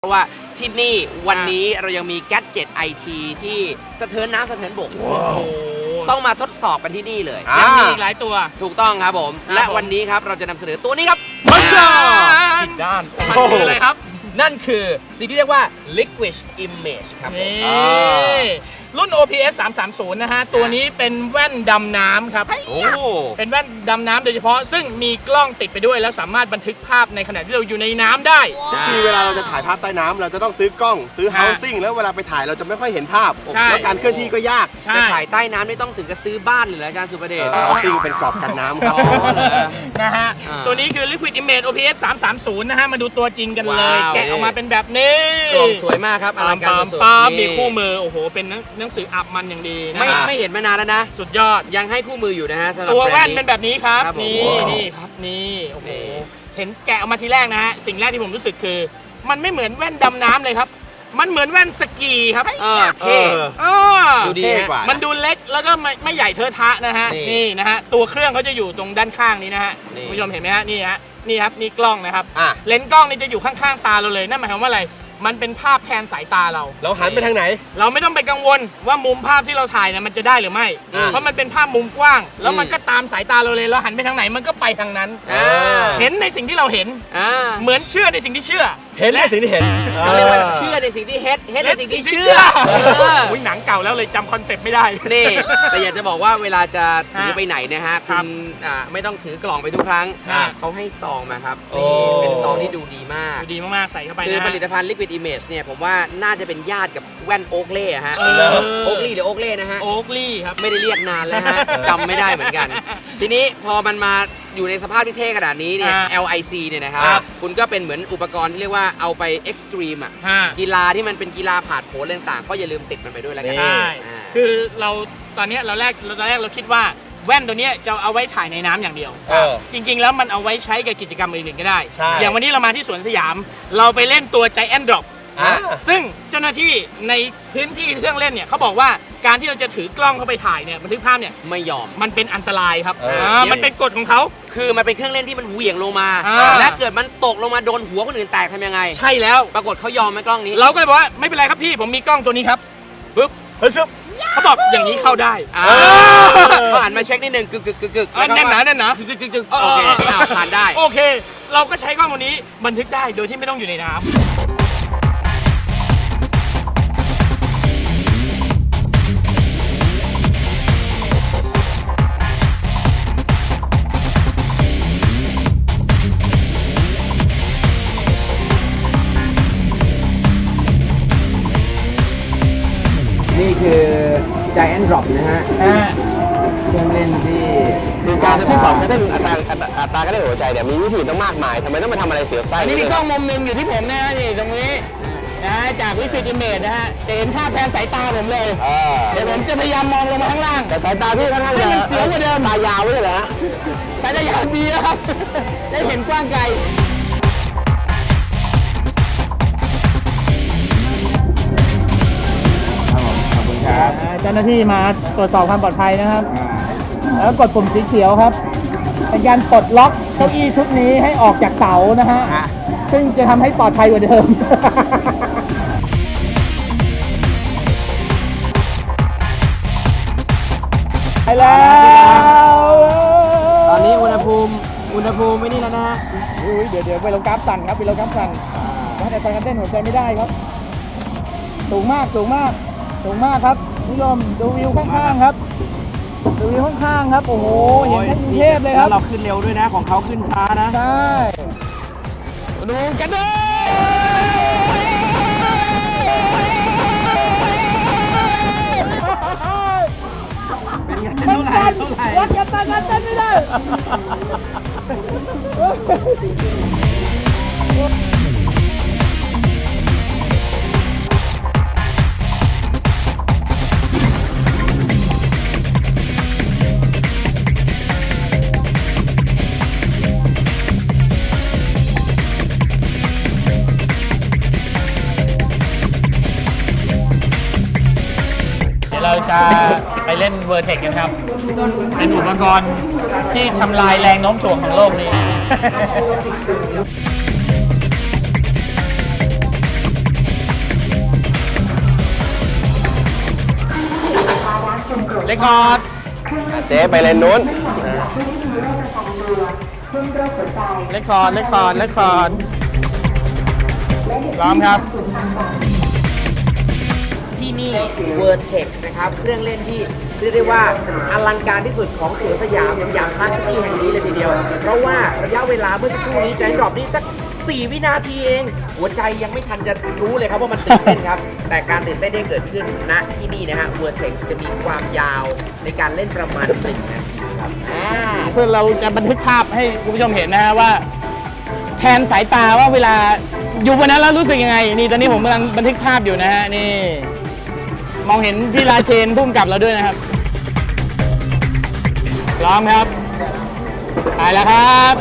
เพราะว่าที่นี่วันนี้เรายังมีแก๊สเจ็ตไอทีที่สะเทินน้ำสะเทินบกโอ้โหต้องมาทดสอบกันที่นี่เลยยังมีอีกหลายตัว ถูกต้องครับผม ครับ และผมวันนี้ครับเราจะนำเสนอตัวนี้ครับมาชาผิดด้านมันคืออะไรครับ นั่นคือสิ่งที่เรียกว่า liquid image ครับผม นี่อ่า รุ่น OPS 330 นะฮะ ตัวนี้เป็นแว่นดำน้ำครับ โอ้ เป็นแว่นดำน้ำโดยเฉพาะ ซึ่งมีกล้องติดไปด้วย แล้วสามารถบันทึกภาพในขณะที่เราอยู่ในน้ำได้ ที่เวลาเราจะถ่ายภาพใต้น้ำเราจะต้องซื้อกล้องซื้อฮะ housing แล้วเวลาไปถ่ายเราจะไม่ค่อยเห็นภาพ ใช่ แล้วการเคลื่อนที่ก็ยาก ใช่ จะถ่ายใต้น้ำไม่ต้องถึงกับซื้อบ้านเลยเหรออาจารย์สุประเดช housing เป็นกรอบกันน้ำครับ อ๋อเหรอ นะฮะ อ่าตัวนี้คือ Liquid Image OPS 330 นะฮะ มาดูตัวจริงกันเลย ว้าว แกะออกมาเป็นแบบนี้กล่องสวยมากครับอปาลัมงการปามสุดปามๆมีนี่ คู่มือ โอ้โห เป็นหนังหนังสืออับมันอย่างดีนะไม่ฮะไม่เห็นมานานแล้วนะ สุดยอด ยังให้คู่มืออยู่นะฮะสำหรับตัวแบรแว่นนด์เป็นี้นแบบนี้ครับ ครับผมนี่ว้าว นี่ครับนี่โอ้โหนี่ เห็นแกะออกมาทีแรกนะฮะสิ่งแรกที่ผมรู้สึกคือ มันไม่เหมือนแว่นดำน้ำเลยครับ มันเหมือนแว่นสกีครับเออเท่เอออ่าดูดีเท่ฮะกว่ามันดูเล็กแล้วก็ไม่ไม่ใหญ่เทอะทะนะฮะนี่นี่นะฮะตัวเครื่องเขาจะอยู่ตรงด้านข้างนี้นะฮะนี่ คุณผู้ชมเห็นไหมฮะนี่ฮะนี่ครับนี่กล้องนะครับ อะ เลนส์กล้องนี่จะอยู่ข้างๆตาเราเลยนั่นหมายความว่าอะไร มันเป็นภาพแทนสายตาเรา เราหันไปทางไหน เราไม่ต้องไปกังวลว่ามุมภาพที่เราถ่ายเนี่ยมันจะได้หรือไม่อืมเพราะมันเป็นภาพมุมกว้าง แล้วมันอืมก็ตามสายตาเราเลยเราหันไปทางไหนมันก็ไปทางนั้น อ่า เห็นในสิ่งที่เราเห็น อ่า เหมือนเชื่อในสิ่งที่เชื่อ เห็นในสิ่งที่เห็นเขาเรียกว่าเชื่อในสิ่งที่เฮ็ดเฮ็ดในสิ่งที่เชื่อเอเอออุ้ยหนังเก่าแล้วเลยจำคอนเซปต์ไม่ได้ นี่แต่อยากจะบอกว่าเวลาจะถือฮะไปไหนนะฮะครัคุบณอ่าไม่ต้องถือกล่องไปทุกครั้งฮะเขาให้ซองมาครับโอ้นี่เป็นซองที่ดูดีมาก ดูดีมากๆใส่เข้าไปคือนะผลิตภัณฑ์ Liquid Image เนี่ยผมว่าน่าจะเป็นญาติกับ แว่นโอ๊กเล่ฮะเออ โอ๊กลี่หรือโอ๊กเล่นะฮะ โอ๊กลี่ครับ ไม่ได้เรียกนานแล้วฮะ จำไม่ได้เหมือนกัน ทีนี้พอมันมาอยู่ในสภาพที่เท่ขนาดนี้เนี่ย อ่า LIC เนี่ยนะครับ ครับ คุณก็เป็นเหมือนอุปกรณ์ที่เรียกว่าเอาไปเอ็กซ์ตรีมอะ ฮะกีฬาที่มันเป็นกีฬาผาดโผนอะไรต่างๆก็อย่าลืมติดมันไปด้วยแล้วกันใช่ อ่า คือเราตอนเนี้ยเราแรกเราตอนแรกเราคิดว่าแว่นตัวเนี้ยจะเอาไว้ถ่ายในน้ำอย่างเดียว เออจริง ๆ แล้วมันเอาไว้ใช้กับกิจกรรมอื่นๆก็ได้ ใช่ อย่างวันนี้เรามาที่สวนสยาม เราไปเล่นตัว Giant Drop อ่า ซึ่งเจ้าหน้าที่ในพื้นที่เครื่องเล่นเนี่ยเขาบอกว่าการที่เราจะถือกล้องเข้าไปถ่ายเนี่ยบันทึกภาพเนี่ยไม่ยอม มันเป็นอันตรายครับเอออ่ามันเป็นกฎของเขา คือมันเป็นเครื่องเล่นที่มันเหวี่ยงลงมา อ่า และเกิดมันตกลงมาโดนหัวคนอื่นแตกทำยังไง ใช่แล้ว ปรากฏเขายอมไหมกล้องนี้ เราก็เลยบอกว่าไม่เป็นไรครับพี่ผมมีกล้องตัวนี้ครับปึ๊บเฮ้ยซึบ เขาบอกอย่างนี้เข้าได้อ่าเออเขาหันมาเช็คนิดนึงกึกกึกกึกกึกเออแน่นหนาแน่นหนา จึ๊กจึ๊กจึ๊กจึ๊กเออโอเคเออเอออ้าวผ่านได้ โอเค เราก็ใช้กล้องตัวนี้บันทึกได้โดยที่ไม่ต้องอยู่ในน้ำ Giant Drop นะฮะเครื่องเล่นที่คือการจะทดสอบการเต้นอัตราอัตราอัตราการเต้นหัวใจเนี่ยมีวิธีต้องมากมายทำไมต้องมาทำอะไรเสียวไส้อันนี้มีด้วยกล้องมุมหนึ่งอยู่ที่ผมนะฮะนี่ตรงนี้นะฮะจากวิฟิตอิเมจนะฮะจะเห็นภาพแทนสายตาผมเลย เออเดี๋ยวผมจะพยายามมองลงมาข้างล่าง แต่สายตาพี่ค่อนข้างให้จะมันเสียวกว่าเดิม ตายาวไว้เลยเหรอฮะ สายตายาวดีนะครับ ได้เห็นกว้างไกล คุณครับเจ้าหน้าที่มาตรวจสอบความปลอดภัยนะครับ แล้วกดปุ่มสีเขียวครับเป็นการปลดล็อกเก้าอี้ชุดนี้ให้ออกจากเสานะฮะ ซึ่งจะทำให้ปลอดภัยกว่าเดิม ไปแล้ว ตอนนี้อุณหภูมิอุณหภูมิไม่นี่แล้วนะฮะอุ้ยเดี๋ยวเดี๋ยวไปลงกราฟสั่นครับไปลงกราฟสั่นว่าแต่ตอนการเต้นหัวใจไม่ได้ครับ สูงมากสูงมาก สูงมากครับคุณผู้ชมดูวิวข้างๆครับ ดูวิวข้างๆครับ โอ้โหเห็นทั้งกรุงเทพเลยคแล้รัวบเราขึ้นเร็วด้วยนะ ของเขาขึ้นช้านะ ใช่ ดูกันด้วยมันกันวัดกันตอนนั้นเต้นไม่ได้ จะไปเล่นเวอร์เทคกันครับ เป็นอุปกรณ์ที่ทำลายแรงโน้มถ่วงของโลกนี้ เลคคอร์ดเจ๊ไปเลนนู้นเลคคอร์ดเลคคอร์ดเลคคอร์ดพร้อมครับ ที่นี่ Vertex นะครับ เครื่องเล่นที่เรียกได้ว่าอลังการที่สุดของสวนสยามสยามพลาสติกแห่งนี้เลยทีเดียว เพราะว่าระยะเวลาเมื่อสักครู่นี้ใจดรอปนี่สัก 4 วินาทีเอง หัวใจยังไม่ทันจะรู้เลยครับว่ามันตื่นเต้นครับ แต่การตื่นเต้นได้เกิดขึ้นณที่นี่นะฮะ Vertex จะมีความยาวในการเล่นประมาณ1นาทีครับอ่าเพื่อเราจะบันทึกภาพให้คุณผู้ชมเห็นนะฮะว่า แทนสายตาว่าเวลาอยู่บนนั้นแล้วรู้สึกยังไง นี่ตอนนี้ผมกำลังบันทึกภาพอยู่นะฮะนี่ มองเห็นพี่ราเชนพุ่มกับเราด้วยนะครับพร้อมครับไปแล้วครับ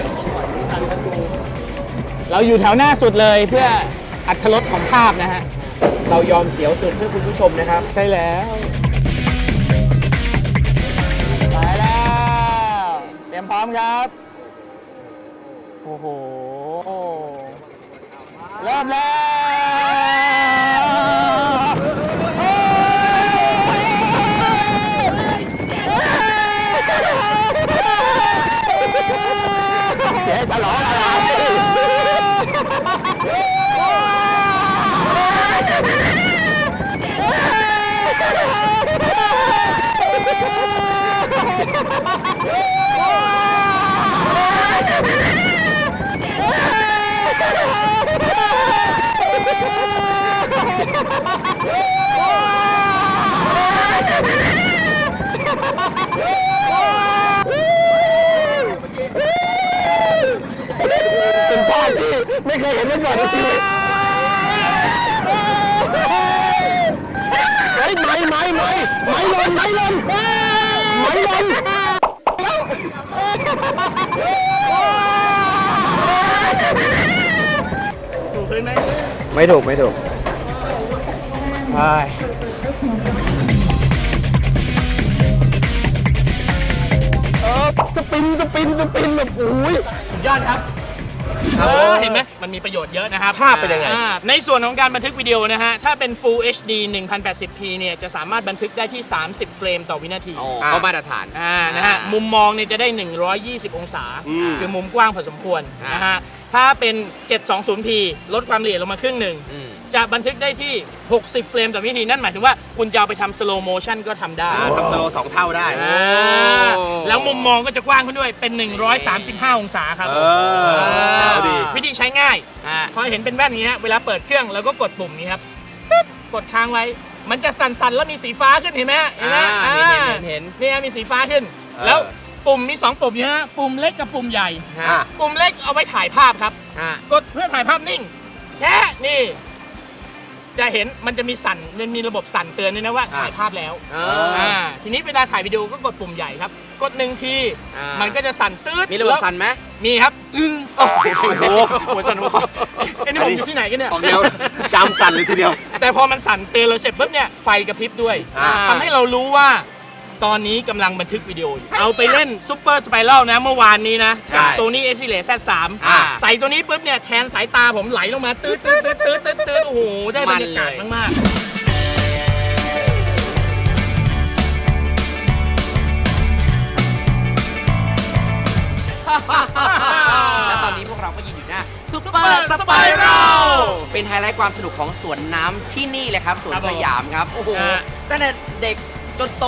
เราอยู่แถวหน้าสุดเลยเพื่ออัตรสของภาพนะฮะ เรายอมเสียวสุดเพื่อคุณผู้ชมนะครับ ใช่แล้ว ไปแล้ว เตรียมพร้อมครับ โอ้โห เริ่มแล้วโอ้ย เจ๊จะร้องอะไร เป็นภาพที่ไม่เคยเห็นมา ก่อนในชีวิตเฮ้ยไม้ไม้ไม้ไม้ลนไม้ลนไม้ลนถูกพื้นไมไม่ถูกไม่ถูกใช่เออสปินสปินสปินแบบโอ้ยยอดครับเออเห็นไหม มันมีประโยชน์เยอะนะครับภาพเป็นยังไง อ่าในส่วนของการบันทึกวิดีโอนะฮะ ถ้าเป็น Full HD 1080p เนี่ย จะสามารถบันทึกได้ที่ 30 เฟรมต่อวินาที อ๋อก็มาตรฐาน อ่า นะฮะ มุมมองเนี่ยจะได้ 120 องศา อืมคือมุมกว้างพอสมควร อ่านนะฮะ ถ้าเป็น 720p ลดความละเอียดลงมาครึ่งหนึ่ง อืม จะบันทึกได้ที่ 60 เฟรมต่อวินาทีนั่นหมายถึงว่าคุณจะเอาไปทำ slow motion ก็ทำได้ทำสโลสองเท่าได้อ่าแล้วมุมมองก็จะกว้างขึ้นด้วยเป็น 135 องศาครับเออเอาดีวิธีใช้ง่าย อ่า พอเห็นเป็นแว่นอย่างนี้ฮะเวลาเปิดเครื่องเราก็กดปุ่มนี้ครับตึ๊ดกดค้างไว้ มันจะสั่นๆ แล้วมีสีฟ้าขึ้นเห็นไหมฮะเห็นไหมอ่าอ่าเห็นเห็นเห็นนี่ฮะมีสีฟ้าขึ้นแล้วปุ่มมี 2 ปุ่มนี้ฮะปุ่มเล็กกับปุ่มใหญ่ฮะอะปุ่มเล็กเอาไว้ถ่ายภาพครับ ฮะ กดเพื่อถ่ายภาพนิ่ง แช่นี่ จะเห็นมันจะมีสั่นมันมีระบบสั่นเตือนด้วยนะว่าถ่ายภาพแล้วเออ่าอทีนี้เวลาถ่ายวิดีโอก็กดปุ่มใหญ่ครับ กดหนึ่งทีอ่ามั มันก็จะสั่นตืดมีระบบสั่นไหม มีครับอึ้งโอ้โหโอ้โหหัวสั่นหัวคอเอ้ยนี่ผมอยู่ที่ไหนกันเนี่ย ของเดียวจำสั่นเลยทีเดียว แต่พอมันสั่นเตือนเราเสร็จปุ๊บเนี่ยไฟกระพริบด้วยอ่า ทำให้เรารู้ว่า ตอนนี้กำลังบันทึกวิดีโออยู่เอาไปเล่นซูเปอร์สไปรัลนะเมื่อวานนี้นะใช่โซนี่เอสซีเลสแซมอ่าใส่ตัวนี้ปุ๊บเนี่ยแทนสายตาผมไหลลงมาตืดตืดตืดตืดตืดตืดโอ้โห ได้บรรยากาศมันเลย มากแล้วตอนนี้พวกเราก็ยืนอยู่หน้าซุปเปอ Super ร์สไปรั Spiral ลเป็นไฮไลท์ความสนุกของสวนน้ำที่นี่เลยครับสวนครับผมสยามครับ โอ้โหฮะตั้งแต่เด็กจนโต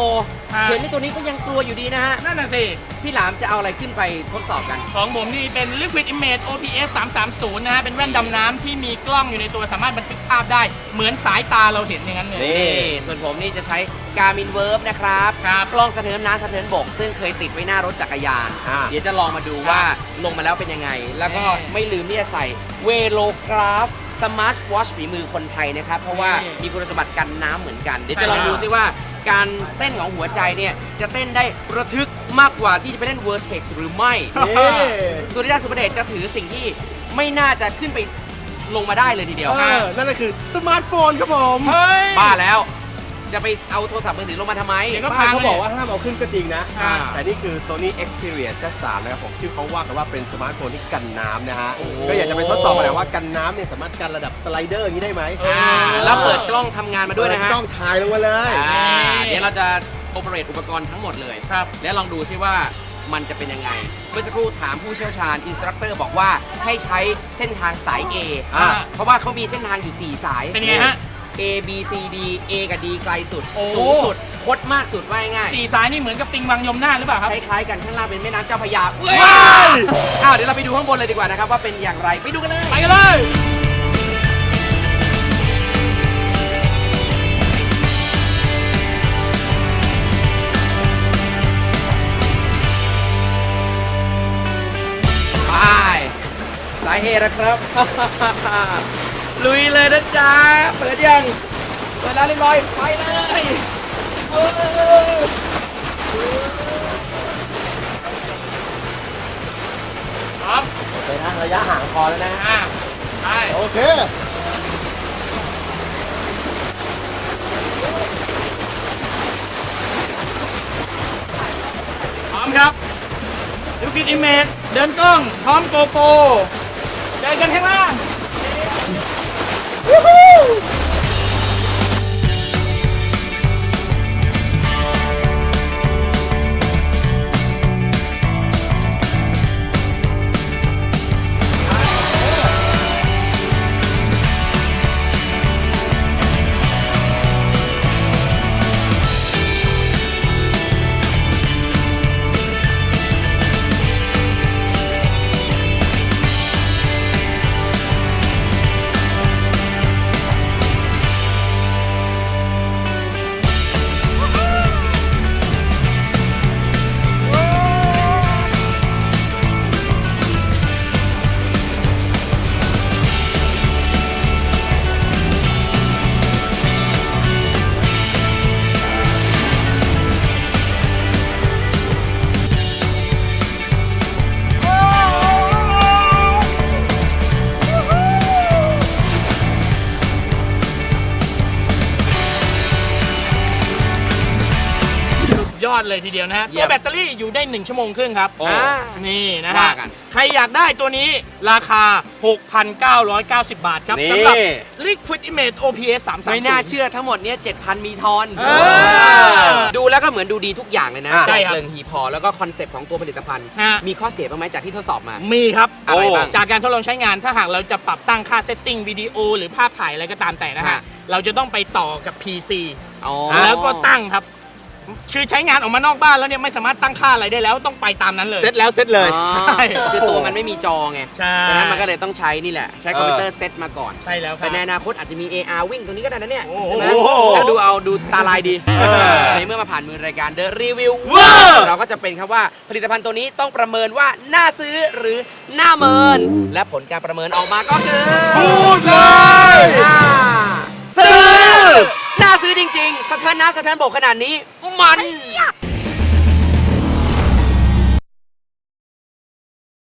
ฮะเห็นในตัวนี้ก็ยังกลัวอยู่ดีนะฮะๆนั่นน่ะสิ พี่หลามจะเอาอะไรขึ้นไปทดสอบกัน ของผมนี่เป็น Liquid Image OPS 330 นะฮะ เป็นแว่นดำน้ำที่มีกล้องอยู่ในตัวสามารถบันทึกภาพได้ เหมือนสายตาเราเห็นอย่างนั้นเลย นี่นี่ส่วนผมนี่จะใช้ Garmin Verb นะครับครับกล้องสะเทินน้ำสะเทินบก ซึ่งเคยติดไว้หน้ารถจักรยาน อ่า เดี๋ยวจะลองมาดูว่าลงมาแล้วเป็นยังไง แล้วก็นี่ไม่ลืมที่จะใส่เวโลกราฟสมาร์ทวอชฝีมือคนไทยนะครับ เพราะว่านี่มีคุณสมบัติกันน้ำเหมือนกัน เดี๋ยวใช่จะลองแล้วดูซิว่า การเต้นของหัวใจเนี่ย จะเต้นได้ระทึกมากกว่าที่จะไปเล่น Vertex หรือไม่นี่สุริยะสุประเดชจะถือสิ่งที่ไม่น่าจะขึ้นไปลงมาได้เลยทีเดียว เออ นั่นก็คือสมาร์ทโฟนครับผมเฮ้ย บ้าแล้ว จะไปเอาโทรศัพท์มือถือลงมาทำไมเดี๋ยวก็บ้านพังเขาเลยบอกว่าห้ามเอาขึ้นก็จริงนะ อ่า แต่นี่คือ Sony Xperia Z3 นะครับผมชื่อเขาว่ากันว่าเป็นสมาร์ทโฟนที่กันน้ำนะฮะ โอ้โห ก็อยากจะไปทดสอบกันหน่อยว่ากันน้ำเนี่ยสามารถกันระดับสไลเดอร์อย่างนี้ได้ไหมเอออ่าแล้วเปิดกล้องทำงานมาด้วยนะฮะต้องถ่ายลงมาเลย อ่า เดี๋ยวเราจะโอเปเรตอุปกรณ์ทั้งหมดเลยครับ และลองดูซิว่ามันจะเป็นยังไง เมื่อสักครู่ถามผู้เชี่ยวชาญอินสตรัคเตอร์บอกว่าให้ใช้เส้นทางสาย A อ่า เพราะว่าเขามีเส้นทางอยู่ 4 สาย เป็นไงฮะ A B C D A กับ D ไกลสุดโอ้ สูงสุดคดมากสุดว่าง่ายสี่สายนี่เหมือนกับปิงวังยมนาถหรือเปล่าครับ ๆคล้ายๆกันข้างล่างเป็นแม่น้ำเจ้าพระยาว้ายอ้าวเดี๋ยวเราไปดูข้างบนเลยดีกว่านะครับว่าเป็นอย่างไรไปดูกันเลย ไปกันเลย สายเฮนะครับ ลุยเลยนะจ๊ะ เปิดยัง เปิดแล้วเรียบร้อย ไปเลยเออครับไปนะระยะห่างพอแล้วนะอ่าไปโอเคพร้อมครับยูกิอิเมจเดินกล้อง พร้อมโกโปรเจอ กันข้างล่าง ดเลยทีเดียวนะฮะเยี่ตัยวมแบตเตอรี่อยู่ได้ 1 ชั่วโมงครึ่งครับอ่า นี่นะว่าฮะกันใครอยากได้ตัวนี้ราคา 6,990 บาทครับนี่ สำหรับ Liquid Image OPS 330ไม่น่าเชื่อทั้งหมดเนี้ย7,000 มีทอน เออดูแล้วก็เหมือนดูดีทุกอย่างเลยนะใช่ครับ เรื่องฮีพอ แล้วก็คอนเซปต์ของตัวผลิตภัณฑ์ ฮะมีข้อเสียบ้างไหมจากที่ทดสอบมา มีครับ อะไรบ้าง จากการทดลองใช้งานถ้าหากเราจะปรับตั้งค่าเซตติ้งวิดีโอหรือภาพถ่ายอะไรก็ตามแต่นะฮะ ฮะ เราจะต้องไปต่อกับ PC อ๋อ แล้วก็ตั้งครับ คือใช้งานออกมานอกบ้านแล้วเนี่ยไม่สามารถตั้งค่าอะไรได้แล้วต้องไปตามนั้นเลย เซ็ตแล้วเซ็ตเลยอ๋อใช่ คือตัวมันไม่มีจอไงใช่ดังนั้นมันก็เลยต้องใช้นี่แหละ ใช้คอมพิวเตอร์เซตมาก่อน ใช่แล้วครัแต่บในอนาคตอาจจะมี AR วิ่งตรงนี้ก็ได้นะเนี่ยโอ้โหใช่ไหมแล้วดูเอาดูตาลายดีเออ ในเมื่อมาผ่านมือรายการ The Review ว้าวเราก็จะเป็นคำว่าผลิตภัณฑ์ตัวนี้ต้องประเมินว่าน่าซื้อหรือน่าเมิน และผลการประเมินออกมาก็คือพูดเลยน่าซื้อ น่าซื้อจริงๆ สะเทินน้ำสะเทินบกขนาดนี้ มัน